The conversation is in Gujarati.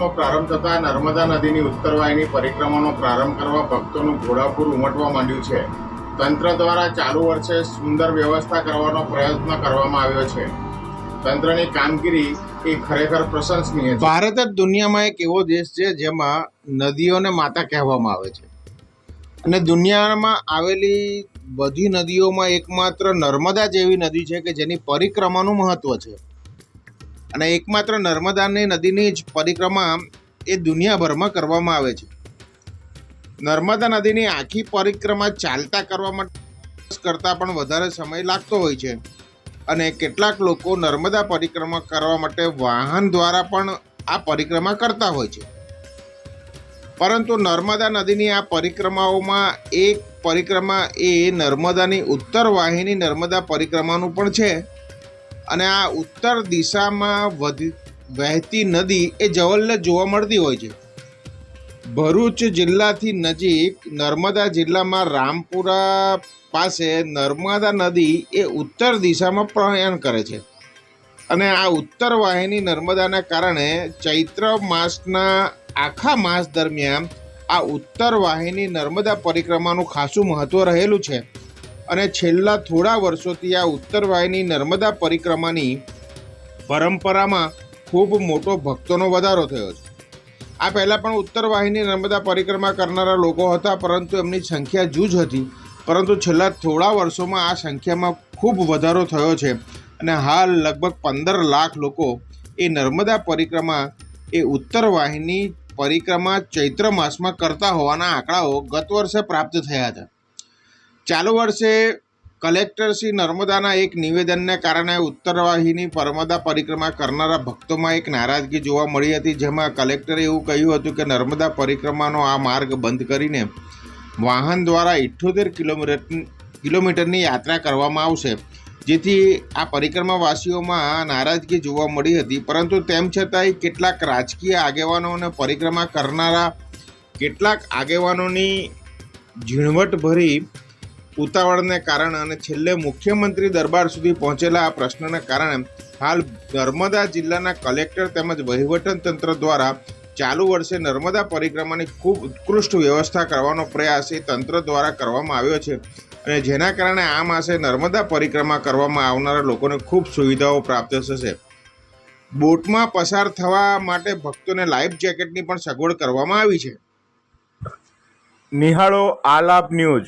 માસનો પ્રારંભ થતાં નર્મદા નદીની ઉત્તરવાહિની પરિક્રમાનો પ્રારંભ કરવા ભક્તોનું ઘોડાપુર ઉમટવા માંડ્યું છે. તંત્ર દ્વારા ચાલુ વર્ષે સુંદર વ્યવસ્થા કરવાનો પ્રયત્ન કરવામાં આવ્યો છે. તંત્રની કામગીરી એ ખરેખર પ્રશંસનીય ભારત જ દુનિયામાં એક એવો દેશ છે જેમાં નદીઓને માતા કહેવામાં આવે છે. અને દુનિયામાં આવેલી બધી નદીઓમાં એકમાત્ર નર્મદા જેવી નદી છે કે જેની પરિક્રમાનું મહત્ત્વ છે. અને એકમાત્ર નર્મદાની નદીની જ પરિક્રમા એ દુનિયાભરમાં કરવામાં આવે છે. નર્મદા નદીની આખી પરિક્રમા ચાલતા કરવા માટે કરતાં પણ વધારે સમય લાગતો હોય છે અને કેટલાક લોકો નર્મદા પરિક્રમા કરવા માટે વાહન દ્વારા પણ આ પરિક્રમા કરતા હોય છે. પરંતુ નર્મદા નદીની આ પરિક્રમાઓમાં એક પરિક્રમા એ નર્મદાની ઉત્તર વાહિની નર્મદા પરિક્રમાનું પણ છે. અને આ ઉત્તર દિશામાં વધી, વહેતી નદી એ જવલ્લે જોવા મળતી હોય છે. ભરૂચ જિલ્લાથી નજીક નર્મદા જિલ્લામાં રામપુરા પાસે નર્મદા નદી એ ઉત્તર દિશામાં પ્રયાણ કરે છે. અને આ ઉત્તર વાહિની નર્મદાના કારણે ચૈત્ર માસના આખા માસ દરમિયાન આ ઉત્તર વાહિની નર્મદા પરિક્રમાનું ખાસું મહત્ત્વ રહેલું છે. અને છેલ્લા થોડા વર્ષોથી આ ઉત્તર વાહિની નર્મદા પરિક્રમાની પરંપરામાં ખૂબ મોટો ભક્તોનો વધારો થયો છે. આ પહેલાં પણ ઉત્તર વાહિની નર્મદા પરિક્રમા કરનારા લોકો હતા, પરંતુ એમની સંખ્યા જૂજ હતી. પરંતુ છેલ્લા થોડા વર્ષોમાં આ સંખ્યામાં ખૂબ વધારો થયો છે અને હાલ લગભગ પંદર લાખ લોકો એ નર્મદા પરિક્રમા, એ ઉત્તર વાહિની પરિક્રમા ચૈત્ર માસમાં કરતા હોવાના આંકડાઓ ગત વર્ષે પ્રાપ્ત થયા હતા ચાલુ વર્ષે કલેક્ટર શ્રી નર્મદાના એક નિવેદનને કારણે ઉત્તર વાહિની નર્મદા પરિક્રમા કરનારા ભક્તોમાં એક નારાજગી જોવા મળી હતી, જેમાં કલેક્ટરે એવું કહ્યું હતું કે નર્મદા પરિક્રમાનો આ માર્ગ બંધ કરીને વાહન દ્વારા ઇઠ્ઠોતેર કિલોમીટર કિલોમીટરની યાત્રા કરવામાં આવશે. જેથી આ પરિક્રમાવાસીઓમાં નારાજગી જોવા મળી હતી, પરંતુ તેમ છતાંય કેટલાક રાજકીય આગેવાનો અને પરિક્રમા કરનારા કેટલાક આગેવાનોની ઝીણવટભરી ઉતાવળને કારણે અને છેલ્લે મુખ્યમંત્રી દરબાર સુધી પહોંચેલા આ પ્રશ્નને કારણે હાલ નર્મદા જિલ્લાના કલેક્ટર તેમજ વહીવટતંત્ર દ્વારા ચાલુ વર્ષે નર્મદા પરિક્રમાની ખૂબ ઉત્કૃષ્ટ વ્યવસ્થા કરવાનો પ્રયાસ એ તંત્ર દ્વારા કરવામાં આવ્યો છે. અને જેના કારણે આ માસે નર્મદા પરિક્રમા કરવામાં આવનારા લોકોને ખૂબ સુવિધાઓ પ્રાપ્ત થશે. બોટમાં પસાર થવા માટે ભક્તોને લાઈફ જેકેટની પણ સગવડ કરવામાં આવી છે. નિહાળો આલાપ ન્યૂઝ.